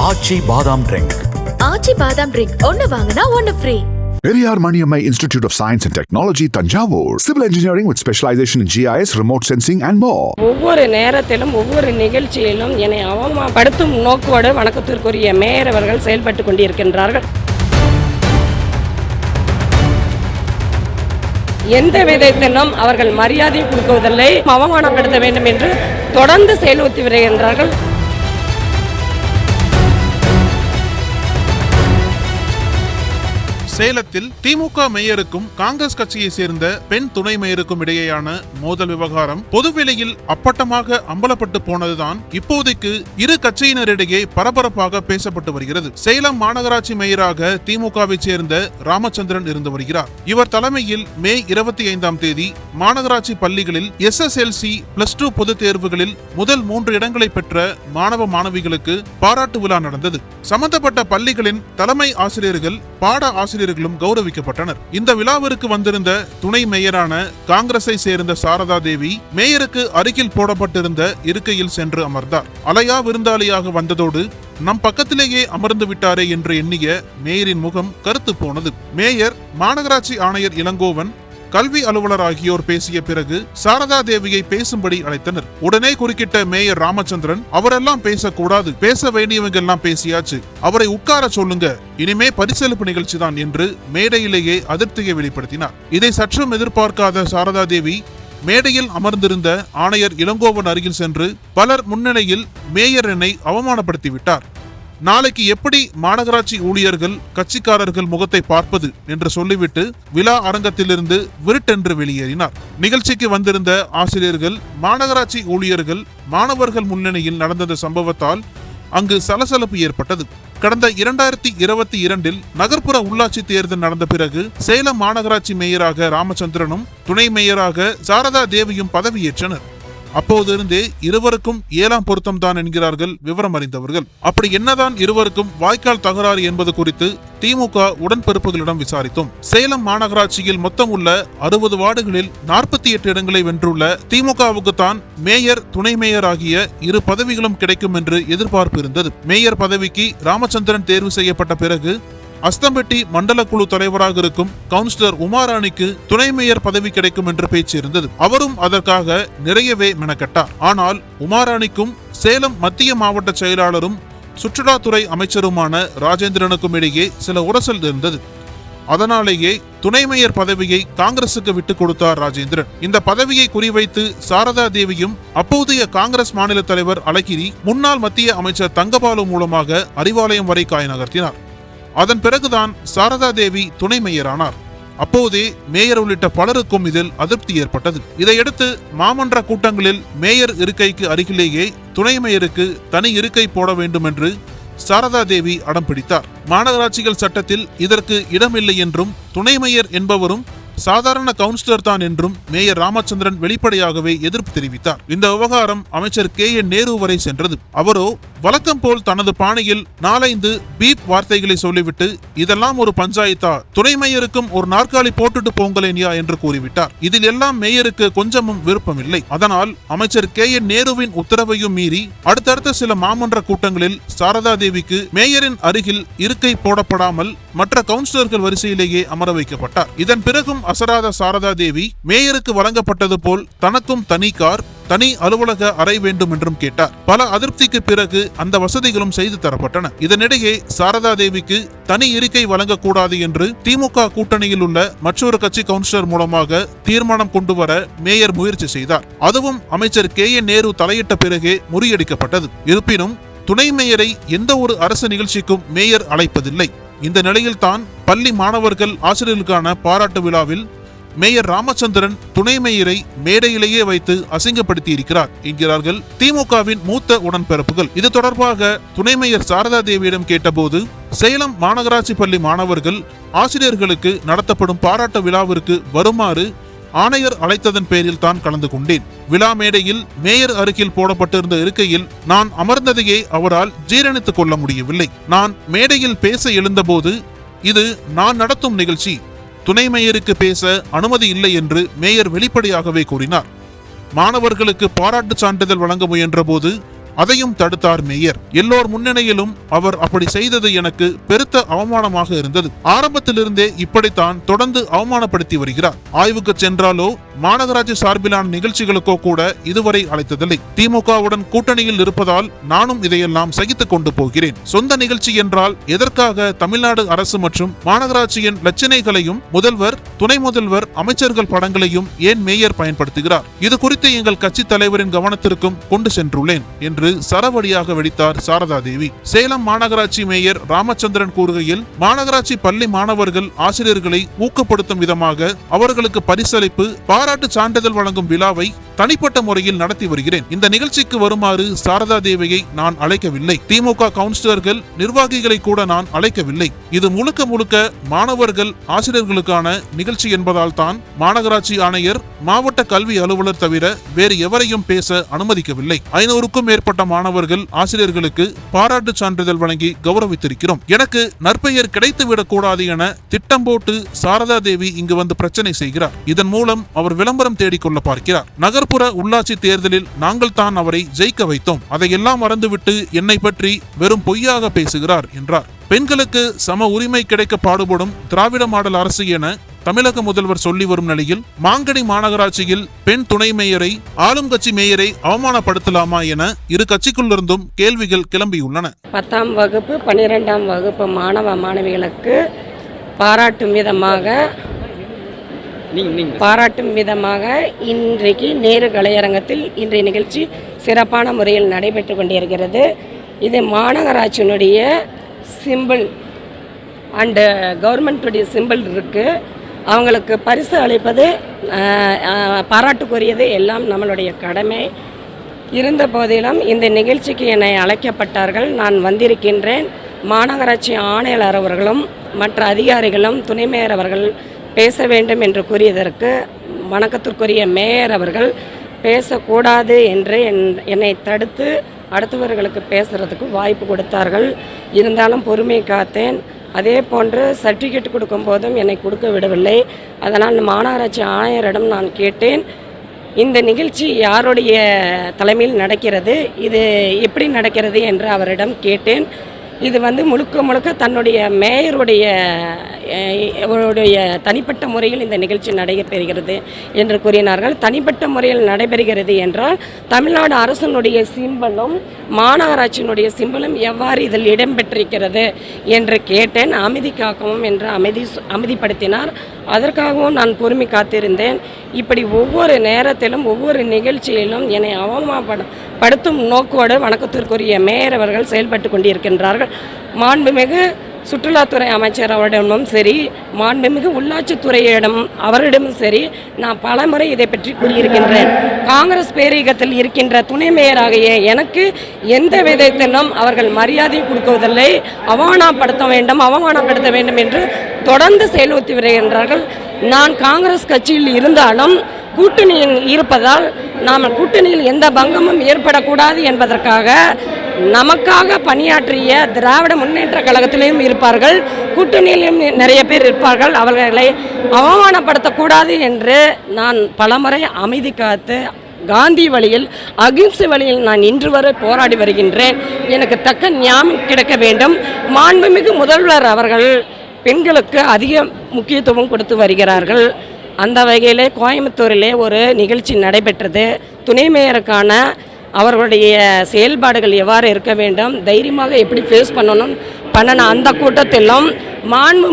ஆச்சி பாதாம் ட்ரிங்க் ஆச்சி பாதாம் ட்ரிங்க் ஒன்னு வாங்கினா ஒன்னு free Maniammai Institute of Science and Technology, Tanjavur. Civil engineering with specialization in GIS, remote sensing, and more. ஒவ்வொரு நேரத்திலும் ஒவ்வொரு நிகழ்ச்சியிலும் என்னை அவமானப்படுத்தும் நோக்கோடு வணக்கத்திற்குரிய மேயர் அவர்கள் செயல்பட்டு கொண்டிருக்கின்றார்கள். எந்த விதத்திலும் அவர்கள் மரியாதை கொடுக்குவதில்லை அவமானப்படுத்த வேண்டும் என்று தொடர்ந்து செயல்படுத்தி வருகின்றார்கள் சேலத்தில் திமுக மேயருக்கும் காங்கிரஸ் கட்சியை சேர்ந்த பெண் துணை மேயருக்கும் இடையேயான மோதல் விவகாரம் பொதுவெளியில் அப்பட்டமாக அம்பலப்பட்டு போனதுதான் இப்போதைக்கு இரு கட்சியினரிடையே பரபரப்பாக பேசப்பட்டு வருகிறது. சேலம் மாநகராட்சி மேயராக திமுகவை சேர்ந்த ராமச்சந்திரன் இருந்து வருகிறார். இவர் தலைமையில் மே இருபத்தி ஐந்தாம் தேதி மாநகராட்சி பள்ளிகளில் S S L C plus two பொதுத் தேர்வுகளில் முதல் மூன்று இடங்களை பெற்ற மாணவ மாணவிகளுக்கு பாராட்டு விழா நடந்தது. சம்பந்தப்பட்ட பள்ளிகளின் தலைமை ஆசிரியர்கள் பாட ஆசிரியர் ஆசிரியர்களும் கௌரவிக்கப்பட்டனர். இந்த விழாவிற்கு வந்திருந்த துணை மேயரான காங்கிரஸை சேர்ந்த சாரதா தேவி மேயருக்கு அருகில் போடப்பட்டிருந்த இருக்கையில் சென்று அமர்ந்தார். அலையா விருந்தாளியாக வந்ததோடு நம் பக்கத்திலேயே அமர்ந்து விட்டாரே என்று எண்ணிய மேயரின் முகம் கருத்து போனது. மேயர் மாநகராட்சி ஆணையர் இளங்கோவன் கல்வி அலுவலர் ஆகியோர் பேசிய பிறகு சாரதா தேவியை பேசும்படி அழைத்தனர். உடனே குறுக்கிட்ட மேயர் ராமச்சந்திரன் அவரெல்லாம் பேசக்கூடாது பேச வேண்டியவங்க எல்லாம் பேசியாச்சு. அவரை உட்கார சொல்லுங்க. இனிமே பரிசளிப்பு நிகழ்ச்சி தான் என்று மேடையிலேயே அதிருப்தியை வெளிப்படுத்தினார். இதை சற்றும் எதிர்பார்க்காத சாரதா தேவி மேடையில் அமர்ந்திருந்த ஆணையர் இளங்கோவன் அருகில் சென்று பலர் முன்னிலையில் மேயர் என்னை அவமானப்படுத்திவிட்டார். நாளைக்கு எப்படி மாநகராட்சி ஊழியர்கள் கட்சிக்காரர்கள் முகத்தை பார்ப்பது என்று சொல்லிவிட்டு விழா அரங்கத்திலிருந்து விருட்டென்று வெளியேறினார். நிகழ்ச்சிக்கு வந்திருந்த ஆசிரியர்கள் மாநகராட்சி ஊழியர்கள் மாணவர்கள் முன்னணியில் நடந்த சம்பவத்தால் அங்கு சலசலப்பு ஏற்பட்டது. கடந்த இரண்டாயிரத்தி இருபத்தி இரண்டில் நகர்ப்புற உள்ளாட்சி தேர்தல் நடந்த பிறகு சேலம் மாநகராட்சி மேயராக ராமச்சந்திரனும் துணை மேயராக சாரதா தேவியும் பதவியேற்றனர். அப்போதிருந்தே இருவருக்கும் ஏழாம் பொருத்தம் தான் என்கிறார்கள் விவரம் அறிந்தவர்கள் அப்படி என்னதான் இருவருக்கும் வாய்க்கால் தகராறு என்பது குறித்து திமுக உடன்பிறப்புகளிடம் விசாரித்தோம். சேலம் மாநகராட்சியில் மொத்தம் உள்ள அறுபது வார்டுகளில் நாற்பத்தி எட்டு இடங்களை வென்றுள்ள திமுகவுக்கு தான் மேயர் துணை மேயர் ஆகிய இரு பதவிகளும் கிடைக்கும் என்று எதிர்பார்ப்பு இருந்தது. மேயர் பதவிக்கு ராமச்சந்திரன் தேர்வு செய்யப்பட்ட பிறகு அஸ்தம்பட்டி மண்டல குழு தலைவராக இருக்கும் கவுன்சிலர் உமாராணிக்கு துணை மேயர் பதவி கிடைக்கும் என்ற பேச்சு இருந்தது. அவரும் அதற்காக நிறையவே மெனக்கட்டார். ஆனால் உமாராணிக்கும் சேலம் மத்திய மாவட்ட செயலாளரும் சுற்றுலாத்துறை அமைச்சருமான ராஜேந்திரனுக்கும் இடையே சில உரசல் இருந்தது. அதனாலேயே துணை மேயர் பதவியை காங்கிரசுக்கு விட்டுக் கொடுத்தார் ராஜேந்திரன். இந்த பதவியை குறிவைத்து சாரதா தேவியும் அப்போதைய காங்கிரஸ் மாநில தலைவர் அழகிரி முன்னாள் மத்திய அமைச்சர் தங்கபாலு மூலமாக அறிவாலயம் வரை காய் நகர்த்தினார் அதன் பிறகுதான் சாரதா தேவி துணை மேயரானார். அப்போதே மேயர் உள்ளிட்ட பலருக்கும் இதில் அதிருப்தி ஏற்பட்டது. இதையடுத்து மாமன்ற கூட்டங்களில் மேயர் இருக்கைக்கு அருகிலேயே துணை மேயருக்கு தனி இருக்கை போட வேண்டும் என்று சாரதா தேவி அடம் பிடித்தார். மாநகராட்சிகள் சட்டத்தில் இதற்கு இடமில்லை என்றும் துணை மேயர் என்பவரும் சாதாரண கவுன்சிலர் தான் என்றும் மேயர் ராமச்சந்திரன் வெளிப்படையாகவே எதிர்ப்பு தெரிவித்தார். இந்த விவகாரம் அமைச்சர் கே என் நேரு வரை சென்றது. அவரோ வழக்கம் போல் தனது பாணியில் நாலைந்து பீப் வார்த்தைகளை சொல்லிவிட்டு இதெல்லாம் ஒரு பஞ்சாயத்தா? துணை மேயருக்கும் ஒரு நாற்காலி போட்டுட்டு போங்களேன்யா? என்று கூறிவிட்டார். இதில் எல்லாம் மேயருக்கு கொஞ்சமும் விருப்பம் இல்லை அதனால் அமைச்சர் கே. என். நேருவின் உத்தரவையும் மீறி அடுத்தடுத்த சில மாமன்ற கூட்டங்களில் சாரதா தேவிக்கு மேயரின் அருகில் இருக்கை போடப்படாமல் மற்ற கவுன்சிலர்கள் வரிசையிலேயே அமர வைக்கப்பட்டார். இதன் பிறகும் அசராத சாரதா தேவி மேயருக்கு வழங்கப்பட்டது போல் தனக்கும் தனி கார் தனி அலுவலக அறை வேண்டும் என்றும் கேட்டார். பல அதிருப்திக்கு பிறகு அந்த வசதிகளும் செய்து தரப்பட்டன. இதனிடையே சாரதா தேவிக்கு தனி இருக்கை வழங்கக்கூடாது என்று திமுக கூட்டணியில் உள்ள மற்றொரு கட்சி கவுன்சிலர் மூலமாக தீர்மானம் கொண்டு வர மேயர் முயற்சி செய்தார். அதுவும் அமைச்சர் கே. என். நேரு தலையிட்ட பிறகே முறியடிக்கப்பட்டது. இருப்பினும் துணை மேயரை எந்த ஒரு அரசு நிகழ்ச்சிக்கும் மேயர் அழைப்பதில்லை. இந்த நிலையில்தான் பள்ளி மாணவர்கள் ஆசிரியர்களுக்கான பாராட்டு விழாவில் மேயர் ராமச்சந்திரன் துணை மேயரை மேடையிலேயே வைத்து அசிங்கப்படுத்தி இருக்கிறார் என்கிறார்கள் திமுகவின் மூத்த உடன்பிறப்புகள். இது தொடர்பாக துணை மேயர் சாரதா தேவியிடம் கேட்டபோது சேலம் மாநகராட்சி பள்ளி மாணவர்கள் ஆசிரியர்களுக்கு நடத்தப்படும் பாராட்டு விழாவிற்கு வருமாறு ஆணையர் அழைத்ததன் பேரில் தான் கலந்து கொண்டேன். விழா மேடையில் மேயர் அருகில் போடப்பட்டிருந்த இருக்கையில் நான் அமர்ந்ததையே அவரால் ஜீரணித்துக் கொள்ள முடியவில்லை. நான் மேடையில் பேச எழுந்தபோது இது நான் நடத்தும் நிகழ்ச்சி துணை மேயருக்கு பேச அனுமதி இல்லை என்று மேயர் வெளிப்படையாகவே கூறினார். மாணவர்களுக்கு பாராட்டு சான்றிதழ் வழங்க முயன்றபோது அதையும் தடுத்தார் மேயர். எல்லோர் முன்னணியிலும் அவர் அப்படி செய்தது எனக்கு பெருத்த அவமானமாக இருந்தது. ஆரம்பத்திலிருந்தே இப்படித்தான் தொடர்ந்து அவமானப்படுத்தி வருகிறார். ஆய்வுக்கு சென்றாலோ மாநகராட்சி சார்பிலான நிகழ்ச்சிகளுக்கோ கூட இதுவரை அழைத்ததில்லை. திமுகவுடன் கூட்டணியில் இருப்பதால் நானும் இதையெல்லாம் சகித்துக் கொண்டு போகிறேன். சொந்த நிகழ்ச்சி என்றால் எதற்காக தமிழ்நாடு அரசு மற்றும் மாநகராட்சியின் லட்சணைகளையும் முதல்வர் துணை முதல்வர் அமைச்சர்கள் படங்களையும் ஏன் மேயர் பயன்படுத்துகிறார்? இது குறித்து எங்கள் கட்சி தலைவரின் கவனத்திற்கும் கொண்டு சென்றுள்ளேன் என்று சரவடியாக வெடித்தார் சாரதா தேவி சேலம் மாநகராட்சி மேயர் ராமச்சந்திரன் கூறுகையில் மாநகராட்சி பள்ளி மாணவர்கள் ஆசிரியர்களை ஊக்கப்படுத்தும் விதமாக அவர்களுக்கு பரிசளிப்பு பாராட்டு சான்றிதழ் வழங்கும் விழாவை தனிப்பட்ட முறையில் நடத்தி வருகிறேன். இந்த நிகழ்ச்சிக்கு வருமாறு சாரதா தேவியை நான் அழைக்கவில்லை. திமுக கவுன்சிலர்கள் நிர்வாகிகளை கூட நான் அழைக்கவில்லை. இது முழுக்க முழுக்க மாணவர்கள் ஆசிரியர்களுக்கான நிகழ்ச்சி என்பதால் தான் மாநகராட்சி ஆணையர் மாவட்ட கல்வி அலுவலர் தவிர வேறு எவரையும் பேச அனுமதிக்கவில்லை. ஐநூறுக்கும் மேற்பட்ட மாணவர்கள் ஆசிரியர்களுக்கு பாராட்டு சான்றிதழ் வழங்கி கௌரவித்திருக்கிறோம். எனக்கு நற்பெயர் கிடைத்துவிடக் கூடாது என திட்டம் போட்டு சாரதா தேவி இங்கு வந்து பிரச்சனை செய்கிறார். இதன் மூலம் அவர் விளம்பரம் தேடிக்கொள்ள பார்க்கிறார். நகர்ப்புற உள்ளாட்சி தேர்தலில் நாங்கள் தான் அவரை ஜெயிக்க வைத்தோம். அதையெல்லாம் மறந்துவிட்டு என்னை பற்றி வெறும் பொய்யாக பேசுகிறார் என்றார். பெண்களுக்கு சம உரிமை கிடைக்க பாடுபடும் திராவிட மாடல் அரசு என தமிழக முதல்வர் சொல்லி வரும் நிலையில் மாங்கனி மாநகராட்சியில் பெண் துணை மேயரை ஆளும் கட்சி மேயரை அவமானப்படுத்தலாமா என இரு கட்சிக்குள்ளிருந்தும் கேள்விகள் கிளம்பியுள்ளன. பத்தாம் வகுப்பு பன்னிரெண்டாம் வகுப்பு மாணவ மாணவிகளுக்கு பாராட்டும் விதமாக பாராட்டும் விதமாக இன்றைக்கு நேரு கலையரங்கத்தில் இன்றைய நிகழ்ச்சி சிறப்பான முறையில் நடைபெற்று கொண்டிருக்கிறது. இது மாநகராட்சியினுடைய சிம்பிள் அண்டு கவர்மெண்ட்டுடைய சிம்பிள் இருக்குது அவங்களுக்கு பரிசு அளிப்பது பாராட்டுக்குரியது எல்லாம் நம்மளுடைய கடமை. இருந்த போதிலும் இந்த நிகழ்ச்சிக்கு என்னை அழைக்கப்பட்டார்கள். நான் வந்திருக்கின்றேன். மாநகராட்சி ஆணையாளர் அவர்களும் மற்ற அதிகாரிகளும் துணை மேயர் அவர்கள் பேச வேண்டும் என்று கூறியதற்கு வணக்கத்திற்குரிய மேயர் அவர்கள் பேசக்கூடாது என்று என் என்னை தடுத்து அடுத்தவர்களுக்கு பேசுகிறதுக்கு வாய்ப்பு கொடுத்தார்கள். இருந்தாலும் பொறுமை காத்தேன். அதே போன்று சர்டிஃபிகேட் கொடுக்கும்போதும் என்னை கொடுக்க விடவில்லை. அதனால் மாநகராட்சி ஆணையரிடம் நான் கேட்டேன் இந்த நிகழ்ச்சி யாருடைய தலைமையில் நடக்கிறது இது எப்படி நடக்கிறது என்று அவரிடம் கேட்டேன். இது வந்து முழுக்க முழுக்க தன்னுடைய மேயருடைய அவருடைய தனிப்பட்ட முறையில் இந்த நிகழ்ச்சி நடைபெறுகிறது என்று கூறினார்கள். தனிப்பட்ட முறையில் நடைபெறுகிறது என்றால் தமிழ்நாடு அரசனுடைய சிம்பலும் மாநகராட்சியினுடைய சிம்பளம் எவ்வாறு இதில் இடம்பெற்றிருக்கிறது என்று கேட்டேன். அமைதி காக்கவும் என்று அமைதி அமைதிப்படுத்தினார். அதற்காகவும் நான் பொறுமை காத்திருந்தேன். இப்படி ஒவ்வொரு நேரத்திலும் ஒவ்வொரு நிகழ்ச்சியிலும் என்னை அவமானப்பட படுத்தும் நோக்கோடு வணக்கத்திற்குரிய மேயர் அவர்கள் செயல்பட்டு கொண்டிருக்கின்றார்கள். மாண்புமிகு சுற்றுலாத்துறை அமைச்சர் அவரிடமும் சரி மாண்புமிகு உள்ளாட்சித்துறையிடம் அவரிடமும் சரி நான் பலமுறை இதை பற்றி கூறியிருக்கின்றேன். காங்கிரஸ் பேரீகத்தில் இருக்கின்ற துணை மேயராகிய எனக்கு எந்த விதத்திலும் அவர்கள் மரியாதை கொடுக்குவதில்லை அவமானப்படுத்த வேண்டும் அவமானப்படுத்த வேண்டும் என்று தொடர்ந்து செயல்படுத்தி வருகின்றார்கள். நான் காங்கிரஸ் கட்சியில் இருந்தாலும் கூட்டணியில் இருப்பதால் நாம் கூட்டணியில் எந்த பங்கமும் ஏற்படக்கூடாது என்பதற்காக நமக்காக பணியாற்றிய திராவிட முன்னேற்ற கழகத்திலையும் இருப்பார்கள். கூட்டணியிலும் நிறைய பேர் இருப்பார்கள். அவர்களை அவமானப்படுத்தக்கூடாது என்று நான் பலமுறை அமைதி காத்து காந்தி வழியில் அகிம்சை வழியில் நான் இன்று வரை போராடி வருகின்றேன். எனக்கு தக்க ஞாபகம் கிடைக்க வேண்டும். மாண்புமிகு முதல்வர் அவர்கள் பெண்களுக்கு அதிக முக்கியத்துவம் கொடுத்து வருகிறார்கள். அந்த வகையிலே கோயம்புத்தூரிலே ஒரு நிகழ்ச்சி நடைபெற்றது. துணை மேயருக்கான அவர்களுடைய செயல்பாடுகள் எவ்வாறு இருக்க வேண்டும் தைரியமாக எப்படி ஃபேஸ் பண்ணணும் பண்ணன அந்த கூட்டத்திலும் மாண்பு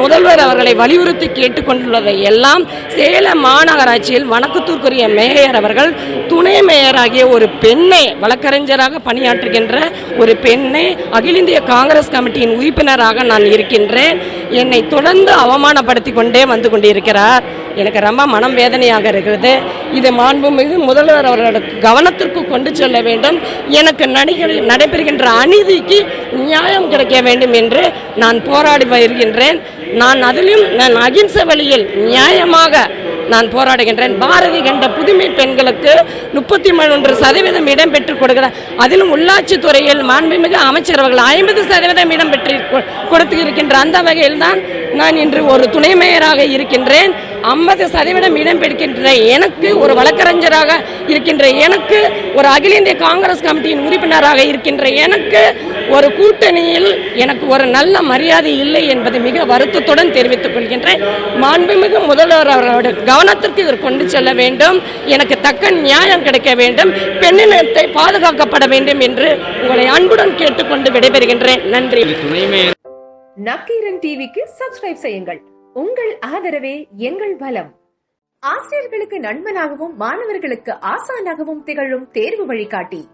முதல்வர் அவர்களை வலியுறுத்தி கேட்டுக்கொண்டுள்ளதை எல்லாம் சேலம் மாநகராட்சியில் வணக்கத்திற்குரிய மேயர் அவர்கள் துணை மேயராகிய ஒரு பெண்ணை வழக்கறிஞராக பணியாற்றுகின்ற ஒரு பெண்ணை அகில இந்திய காங்கிரஸ் கமிட்டியின் உறுப்பினராக நான் இருக்கின்றேன். என்னை தொடர்ந்து அவமானப்படுத்தி கொண்டே வந்து கொண்டிருக்கிறார். எனக்கு ரொம்ப மனம் வேதனையாக இருக்கிறது இது மாண்புமிகு முதல்வர் அவர்களோட கவனத்திற்கு கொண்டு செல்ல வேண்டும். எனக்கு நடிகை நடைபெறுகின்ற அநீதிக்கு நியாயம் கிடைக்க வேண்டும் என்று நான் போராடி வருகின்றேன். நான் அதிலும் நான் அகிம்சை வழியில் நியாயமாக நான் போராடுகின்றேன். பாரதி கண்ட புதுமை பெண்களுக்கு முப்பத்தி மூன்று சதவீதம் இடம் பெற்றுக் கொடுக்கிறார் அதிலும் உள்ளாட்சி துறையில் மாண்புமிகு அமைச்சர் அவர்கள் ஐம்பது சதவீதம் இடம் பெற்று கொடுத்து இருக்கின்ற அந்த வகையில் தான் நான் இன்று ஒரு துணை மேயராக இருக்கின்றேன். ஐம்பது சதவீதம் இடம் பெறுகின்ற எனக்கு ஒரு வழக்கறிஞராக இருக்கின்ற எனக்கு ஒரு அகில இந்திய காங்கிரஸ் கமிட்டியின் உறுப்பினராக இருக்கின்ற எனக்கு ஒரு கூட்டணியில் எனக்கு ஒரு நல்ல மரியாதை இல்லை என்பதை மிக வருத்தத்துடன் தெரிவித்துக் கொள்கின்றேன். மாண்புமிகு முதல்வர் அவர்களோட கவனத்திற்கு இதை கொண்டு செல்ல வேண்டும். எனக்கு தக்க நியாயம் கிடைக்க வேண்டும். பெண்ணினத்தை பாதுகாக்கப்பட வேண்டும் என்று உங்களை அன்புடன் கேட்டுக்கொண்டு விடைபெறுகின்றேன். நன்றி. நக்கீரன் டிவிக்கு சப்ஸ்கிரைப் செய்யுங்கள். உங்கள் ஆதரவே எங்கள் பலம் ஆசிரியர்களுக்கு நண்பனாகவும் மாணவர்களுக்கு ஆசானாகவும் திகழும் தேர்வு வழிகாட்டி.